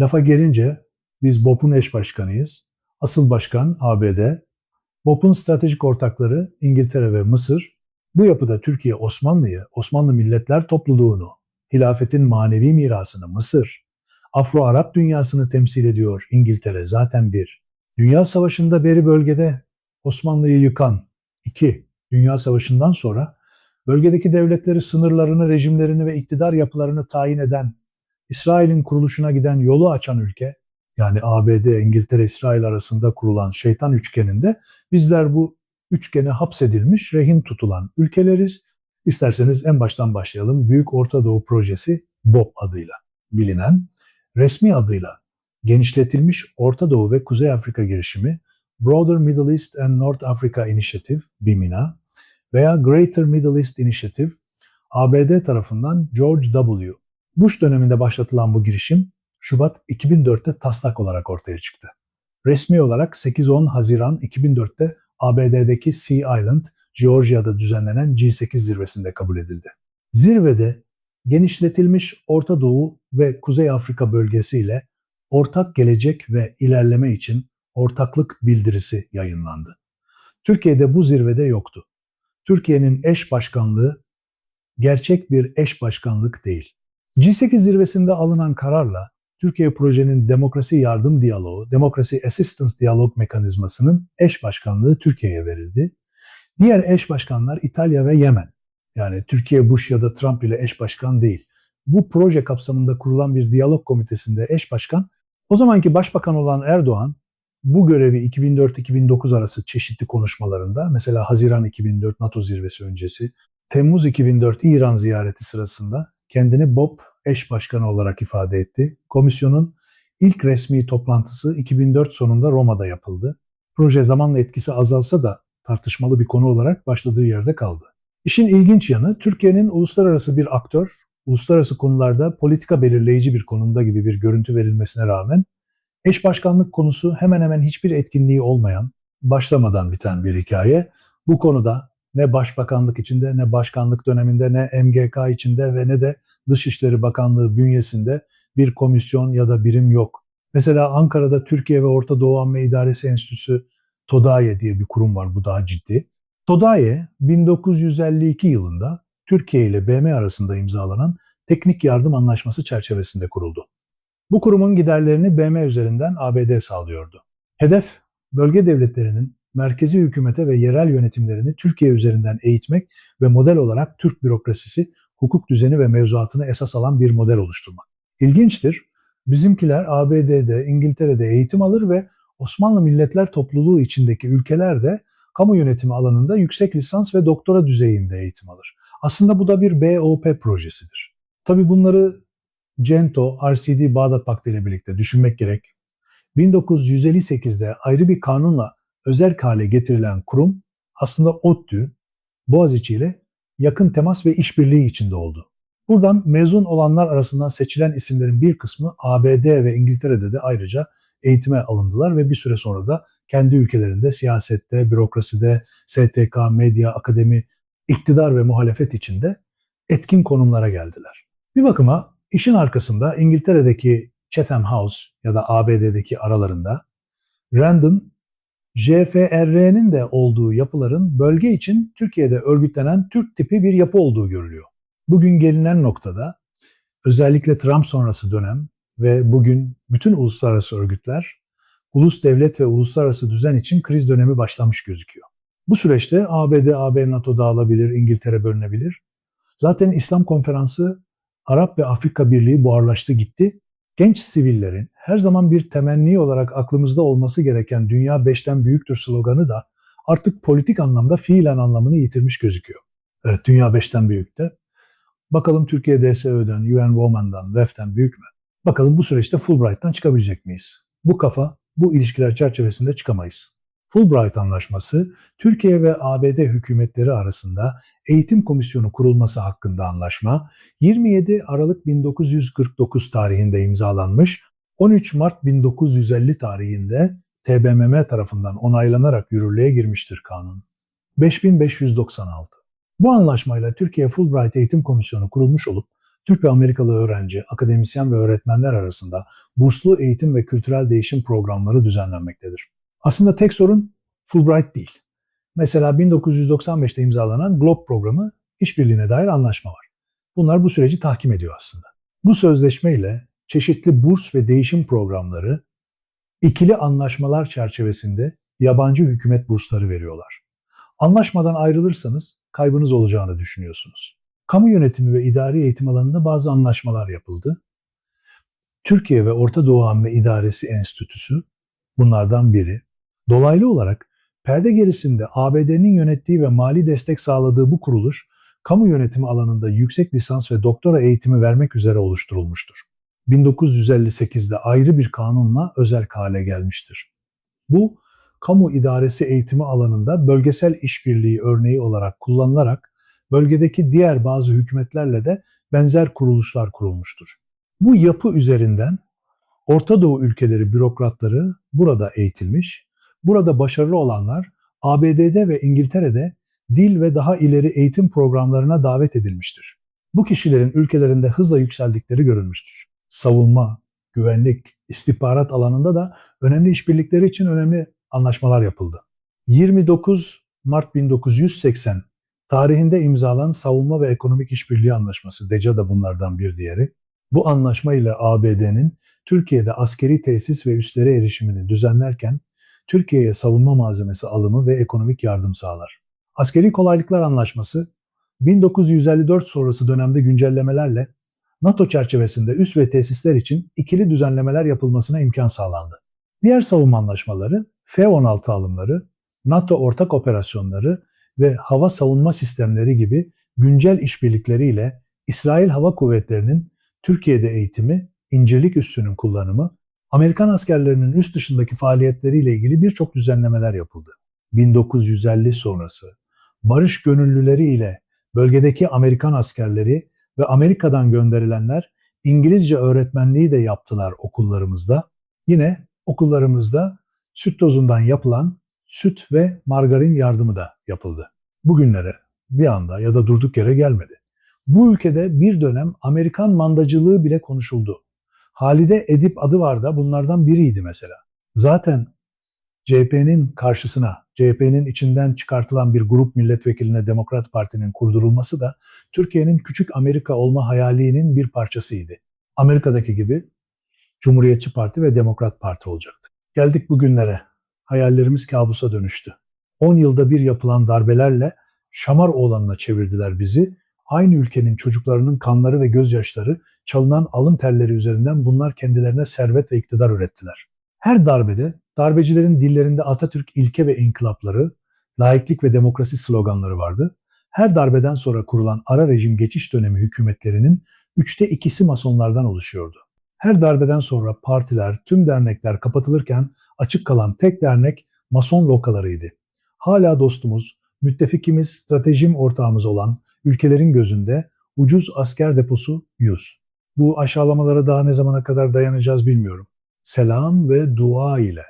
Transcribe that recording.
Lafa gelince biz BOP'un eş başkanıyız. Asıl başkan ABD. BOP'un stratejik ortakları İngiltere ve Mısır. Bu yapıda Türkiye Osmanlı'yı, Osmanlı Milletler Topluluğunu, hilafetin manevi mirasını Mısır, Afro-Arap dünyasını temsil ediyor İngiltere zaten bir. Dünya Savaşı'nda beri bölgede Osmanlı'yı yıkan iki, Dünya Savaşı'ndan sonra bölgedeki devletleri sınırlarını, rejimlerini ve iktidar yapılarını tayin eden, İsrail'in kuruluşuna giden yolu açan ülke, yani ABD, İngiltere, İsrail arasında kurulan şeytan üçgeninde bizler bu üçgene hapsedilmiş, rehin tutulan ülkeleriz. İsterseniz en baştan başlayalım. Büyük Orta Doğu Projesi BOP adıyla bilinen, resmi adıyla genişletilmiş Orta Doğu ve Kuzey Afrika girişimi Broader Middle East and North Africa Initiative, BIMINA veya Greater Middle East Initiative, ABD tarafından George W. Bush döneminde başlatılan bu girişim Şubat 2004'te taslak olarak ortaya çıktı. Resmi olarak 8-10 Haziran 2004'te ABD'deki Sea Island, Georgia'da düzenlenen G8 zirvesinde kabul edildi. Zirvede genişletilmiş Orta Doğu ve Kuzey Afrika bölgesiyle ortak gelecek ve ilerleme için ortaklık bildirisi yayınlandı. Türkiye'de bu zirvede yoktu. Türkiye'nin eş başkanlığı gerçek bir eş başkanlık değil. G8 zirvesinde alınan kararla Türkiye projenin demokrasi yardım diyaloğu, demokrasi assistance diyalog mekanizmasının eş başkanlığı Türkiye'ye verildi. Diğer eş başkanlar İtalya ve Yemen. Yani Türkiye Bush ya da Trump ile eş başkan değil. Bu proje kapsamında kurulan bir diyalog komitesinde eş başkan, o zamanki başbakan olan Erdoğan bu görevi 2004-2009 arası çeşitli konuşmalarında, mesela Haziran 2004 NATO zirvesi öncesi, Temmuz 2004 İran ziyareti sırasında kendini BOP eş başkanı olarak ifade etti. Komisyonun ilk resmi toplantısı 2004 sonunda Roma'da yapıldı. Proje zamanla etkisi azalsa da tartışmalı bir konu olarak başladığı yerde kaldı. İşin ilginç yanı Türkiye'nin uluslararası bir aktör, uluslararası konularda politika belirleyici bir konumda gibi bir görüntü verilmesine rağmen eş başkanlık konusu hemen hemen hiçbir etkinliği olmayan, başlamadan biten bir hikaye. Bu konuda ne başbakanlık içinde ne başkanlık döneminde ne MGK içinde ve ne de Dışişleri Bakanlığı bünyesinde bir komisyon ya da birim yok. Mesela Ankara'da Türkiye ve Orta Doğu Amme İdaresi Enstitüsü TODAYE diye bir kurum var bu daha ciddi. TODAYE 1952 yılında Türkiye ile BM arasında imzalanan Teknik Yardım Anlaşması çerçevesinde kuruldu. Bu kurumun giderlerini BM üzerinden ABD sağlıyordu. Hedef, bölge devletlerinin merkezi hükümete ve yerel yönetimlerini Türkiye üzerinden eğitmek ve model olarak Türk bürokrasisi, hukuk düzeni ve mevzuatını esas alan bir model oluşturmak. İlginçtir, bizimkiler ABD'de, İngiltere'de eğitim alır ve Osmanlı Milletler Topluluğu içindeki ülkeler de kamu yönetimi alanında yüksek lisans ve doktora düzeyinde eğitim alır. Aslında bu da bir BOP projesidir. Tabii bunları CENTO, RCD Bağdat Paktı ile birlikte düşünmek gerek. 1958'de ayrı bir kanunla özel hale getirilen kurum aslında ODTÜ, Boğaziçi ile yakın temas ve işbirliği içinde oldu. Buradan mezun olanlar arasından seçilen isimlerin bir kısmı ABD ve İngiltere'de de ayrıca eğitime alındılar ve bir süre sonra da kendi ülkelerinde siyasette, bürokraside, STK, medya, akademi, iktidar ve muhalefet içinde etkin konumlara geldiler. Bir bakıma işin arkasında İngiltere'deki Chatham House ya da ABD'deki aralarında Random JFR'nin de olduğu yapıların bölge için Türkiye'de örgütlenen Türk tipi bir yapı olduğu görülüyor. Bugün gelinen noktada özellikle Trump sonrası dönem ve bugün bütün uluslararası örgütler ulus devlet ve uluslararası düzen için kriz dönemi başlamış gözüküyor. Bu süreçte ABD, AB, NATO dağılabilir, İngiltere bölünebilir. Zaten İslam konferansı Arap ve Afrika Birliği buharlaştı gitti genç sivillerin her zaman bir temenni olarak aklımızda olması gereken dünya beşten büyüktür sloganı da artık politik anlamda fiilen anlamını yitirmiş gözüküyor. Evet dünya beşten büyükte. Bakalım Türkiye DSÖ'den, UN Women'dan, WEF'ten büyük mü? Bakalım bu süreçte Fulbright'tan çıkabilecek miyiz? Bu kafa, bu ilişkiler çerçevesinde çıkamayız. Fulbright Anlaşması, Türkiye ve ABD hükümetleri arasında eğitim komisyonu kurulması hakkında anlaşma 27 Aralık 1949 tarihinde imzalanmış, 13 Mart 1950 tarihinde TBMM tarafından onaylanarak yürürlüğe girmiştir kanun. 5596. Bu anlaşmayla Türkiye Fulbright Eğitim Komisyonu kurulmuş olup Türk ve Amerikalı öğrenci, akademisyen ve öğretmenler arasında burslu eğitim ve kültürel değişim programları düzenlenmektedir. Aslında tek sorun Fulbright değil. Mesela 1995'te imzalanan GLOB programı işbirliğine dair anlaşma var. Bunlar bu süreci tahkim ediyor aslında. Bu sözleşme ile çeşitli burs ve değişim programları ikili anlaşmalar çerçevesinde yabancı hükümet bursları veriyorlar. Anlaşmadan ayrılırsanız kaybınız olacağını düşünüyorsunuz. Kamu yönetimi ve idari eğitim alanında bazı anlaşmalar yapıldı. Türkiye ve Orta Doğu Amme İdaresi Enstitüsü bunlardan biri. Dolaylı olarak perde gerisinde ABD'nin yönettiği ve mali destek sağladığı bu kuruluş, kamu yönetimi alanında yüksek lisans ve doktora eğitimi vermek üzere oluşturulmuştur. 1958'de ayrı bir kanunla özel hale gelmiştir. Bu, kamu idaresi eğitimi alanında bölgesel işbirliği örneği olarak kullanılarak bölgedeki diğer bazı hükümetlerle de benzer kuruluşlar kurulmuştur. Bu yapı üzerinden Orta Doğu ülkeleri bürokratları burada eğitilmiş, burada başarılı olanlar ABD'de ve İngiltere'de dil ve daha ileri eğitim programlarına davet edilmiştir. Bu kişilerin ülkelerinde hızla yükseldikleri görülmüştür. Savunma, güvenlik, istihbarat alanında da önemli işbirlikleri için önemli anlaşmalar yapıldı. 29 Mart 1980 tarihinde imzalanan Savunma ve Ekonomik İşbirliği Anlaşması, DECA da bunlardan bir diğeri. Bu anlaşma ile ABD'nin Türkiye'de askeri tesis ve üslere erişimini düzenlerken Türkiye'ye savunma malzemesi alımı ve ekonomik yardım sağlar. Askeri Kolaylıklar Anlaşması 1954 sonrası dönemde güncellemelerle NATO çerçevesinde üs ve tesisler için ikili düzenlemeler yapılmasına imkan sağlandı. Diğer savunma anlaşmaları F-16 alımları, NATO ortak operasyonları ve hava savunma sistemleri gibi güncel işbirlikleriyle İsrail Hava Kuvvetleri'nin Türkiye'de eğitimi, incirlik üssünün kullanımı, Amerikan askerlerinin üst dışındaki faaliyetleriyle ilgili birçok düzenlemeler yapıldı. 1950 sonrası barış gönüllüleri ile bölgedeki Amerikan askerleri ve Amerika'dan gönderilenler İngilizce öğretmenliği de yaptılar okullarımızda. Yine okullarımızda süt tozundan yapılan süt ve margarin yardımı da yapıldı. Bugünlere bir anda ya da durduk yere gelmedi. Bu ülkede bir dönem Amerikan mandacılığı bile konuşuldu. Halide Edip adı var da bunlardan biriydi mesela. Zaten CHP'nin karşısına, CHP'nin içinden çıkartılan bir grup milletvekiline Demokrat Parti'nin kurdurulması da Türkiye'nin küçük Amerika olma hayalinin bir parçasıydı. Amerika'daki gibi Cumhuriyetçi Parti ve Demokrat Parti olacaktı. Geldik bugünlere. Hayallerimiz kabusa dönüştü. 10 yılda bir yapılan darbelerle şamar oğlanına çevirdiler bizi. Aynı ülkenin çocuklarının kanları ve gözyaşları, çalınan alın terleri üzerinden bunlar kendilerine servet ve iktidar ürettiler. Her darbede darbecilerin dillerinde Atatürk ilke ve inkılapları, laiklik ve demokrasi sloganları vardı. Her darbeden sonra kurulan ara rejim geçiş dönemi hükümetlerinin üçte ikisi masonlardan oluşuyordu. Her darbeden sonra partiler, tüm dernekler kapatılırken açık kalan tek dernek mason lokalarıydı. Hala dostumuz, müttefikimiz, stratejim ortağımız olan ülkelerin gözünde ucuz asker deposu 100. Bu aşağılamalara daha ne zamana kadar dayanacağız bilmiyorum. Selam ve dua ile